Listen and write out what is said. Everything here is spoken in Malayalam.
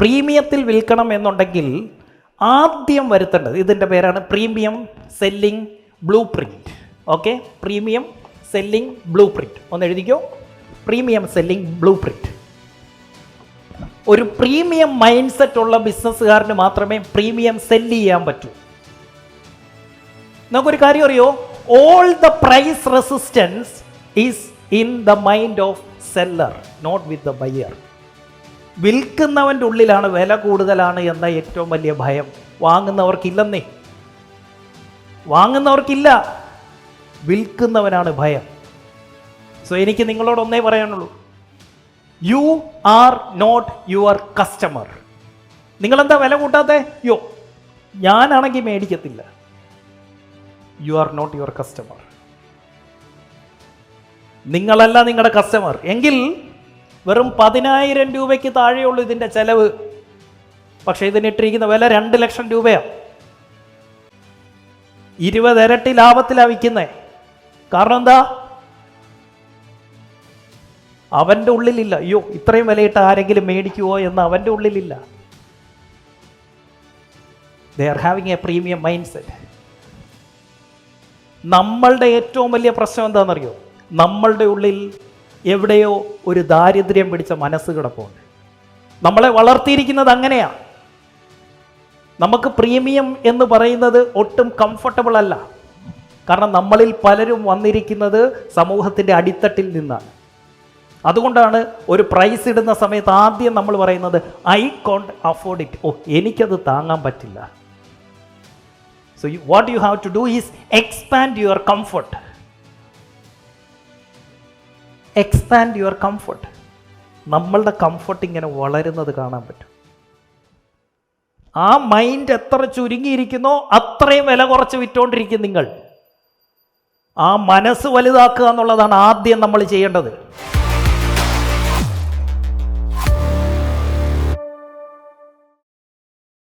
പ്രീമിയത്തിൽ വിൽക്കണം എന്നുണ്ടെങ്കിൽ ആദ്യം വരുത്തേണ്ടത് ഇതിന്റെ പേരാണ് premium selling blueprint okay? Premium selling blueprint ഒന്ന് എഴുതിക്കോ. പ്രീമിയം സെല്ലിംഗ് ബ്ലൂ പ്രിന്റ് ഒരു പ്രീമിയം മൈൻഡ് സെറ്റ് ഉള്ള ബിസിനസ്സുകാരന് മാത്രമേ പ്രീമിയം സെല്ല് ചെയ്യാൻ പറ്റൂ. നമുക്കൊരു കാര്യം അറിയോ? All the price resistance is in the mind of seller not with the buyer വിൽക്കുന്നവന്റെ ഉള്ളിലാണ് വില കൂടുതലാണ് എന്ന ഏറ്റവും വലിയ ഭയം. വാങ്ങുന്നവർക്കില്ലെന്നേ. വാങ്ങുന്നവർക്കില്ല വിൽക്കുന്നവനാണ് ഭയം. സോ എനിക്ക് നിങ്ങളോട് ഒന്നേ പറയാനുള്ളൂ. You are not your customer നിങ്ങളെന്താ വില കൂട്ടാത്ത? യോ ഞാനാണെങ്കിൽ മേടിക്കത്തില്ല. You are not your customer നിങ്ങളല്ല നിങ്ങളുടെ കസ്റ്റമർ എങ്കിൽ വെറും പതിനായിരം രൂപയ്ക്ക് താഴെയുള്ളൂ ഇതിന്റെ ചെലവ്. പക്ഷേ ഇതിനിട്ടിരിക്കുന്ന വില രണ്ട് ലക്ഷം രൂപയാണ്. ഇരുപതിരട്ടി ലാഭത്തിലാണ് വിൽക്കുന്നത് കാരണം എന്താ? അവന്റെ ഉള്ളിലില്ല. അയ്യോ ഇത്രയും വിലയിട്ട് ആരെങ്കിലും മേടിക്കുമോ എന്ന് അവന്റെ ഉള്ളിലില്ല. They are having a premium mindset നമ്മളുടെ ഏറ്റവും വലിയ പ്രശ്നം എന്താണെന്നറിയോ? നമ്മളുടെ ഉള്ളിൽ എവിടെയോ ഒരു ദാരിദ്ര്യം പിടിച്ച മനസ്സ് കിടപ്പുണ്ട്. നമ്മളെ വളർത്തിയിരിക്കുന്നത് അങ്ങനെയാണ് നമുക്ക് പ്രീമിയം എന്ന് പറയുന്നത് ഒട്ടും കംഫർട്ടബിൾ അല്ല. കാരണം നമ്മളിൽ പലരും വന്നിരിക്കുന്നത് സമൂഹത്തിന്റെ അടിത്തട്ടിൽ നിന്നാണ്. അതുകൊണ്ടാണ് ഒരു പ്രൈസ് ഇടുന്ന സമയത്ത് ആദ്യം നമ്മൾ പറയുന്നത് ഐ കോണ്ട് അഫോർഡ് ഇറ്റ് ഓ എനിക്കത് താങ്ങാൻ പറ്റില്ല. So what you have to do is expand your comfort expand your comfort നമ്മളുടെ കംഫർട്ട് ഇങ്ങനെ വളരുന്നത് കാണാൻ പറ്റും. ആ മൈൻഡ് എത്ര ചുരുങ്ങിയിരിക്കുന്നോ അത്രയും വില കുറച്ച് വിറ്റോണ്ടിരിക്കും നിങ്ങൾ. ആ മനസ്സ് വലുതാക്കുക എന്നുള്ളതാണ് ആദ്യം നമ്മൾ ചെയ്യേണ്ടത്.